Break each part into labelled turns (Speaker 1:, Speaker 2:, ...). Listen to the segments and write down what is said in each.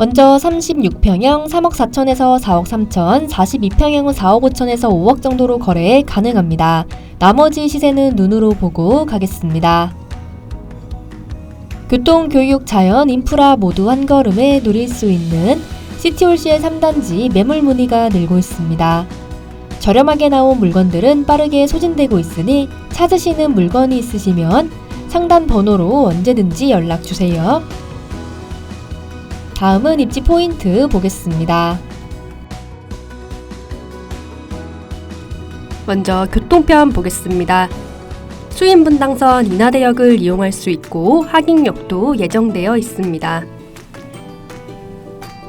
Speaker 1: 먼저 36평형 3억 4천에서 4억 3천, 42평형은 4억 5천에서 5억 정도로 거래 가능합니다. 나머지 시세는 눈으로 보고 가겠습니다. 교통, 교육, 자연, 인프라 모두 한 걸음에 누릴 수 있는 시티홀시의 3단지 매물 문의가 늘고 있습니다. 저렴하게 나온 물건들은 빠르게 소진되고 있으니 찾으시는 물건이 있으시면 상단 번호로 언제든지 연락 주세요. 다음은 입지 포인트 보겠습니다.
Speaker 2: 먼저 교통편 보겠습니다. 수인분당선 인하대역을 이용할 수 있고 하객역도 예정되어 있습니다.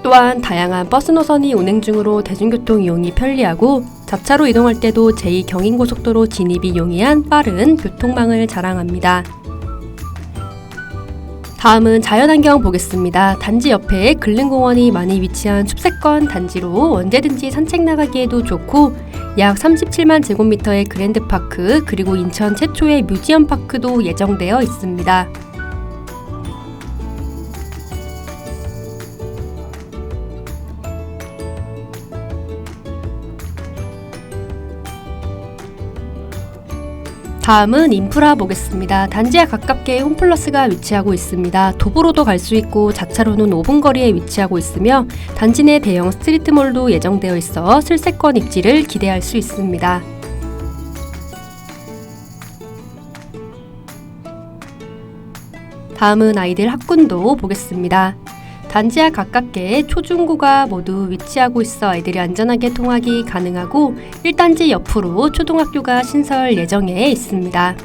Speaker 2: 또한 다양한 버스 노선이 운행 중으로 대중교통 이용이 편리하고 자차로 이동할 때도 제2경인고속도로 진입이 용이한 빠른 교통망을 자랑합니다. 다음은 자연환경 보겠습니다. 단지 옆에 근린공원이 많이 위치한 숲세권 단지로 언제든지 산책 나가기에도 좋고 약 37만 제곱미터의 그랜드파크 그리고 인천 최초의 뮤지엄 파크도 예정되어 있습니다. 다음은 인프라 보겠습니다. 단지에 가깝게 홈플러스가 위치하고 있습니다. 도보로도 갈 수 있고 자차로는 5분 거리에 위치하고 있으며 단지 내 대형 스트리트몰도 예정되어 있어 슬세권 입지를 기대할 수 있습니다. 다음은 아이들 학군도 보겠습니다. 단지와 가깝게 초중고가 모두 위치하고 있어 아이들이 안전하게 통학이 가능하고 1단지 옆으로 초등학교가 신설 예정에 있습니다.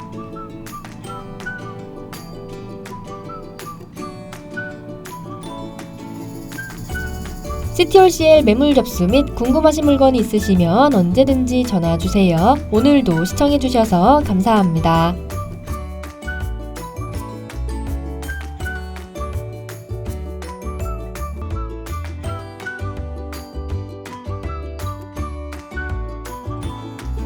Speaker 1: 시티홀CL 매물 접수 및 궁금하신 물건이 있으시면 언제든지 전화 주세요. 오늘도 시청해주셔서 감사합니다.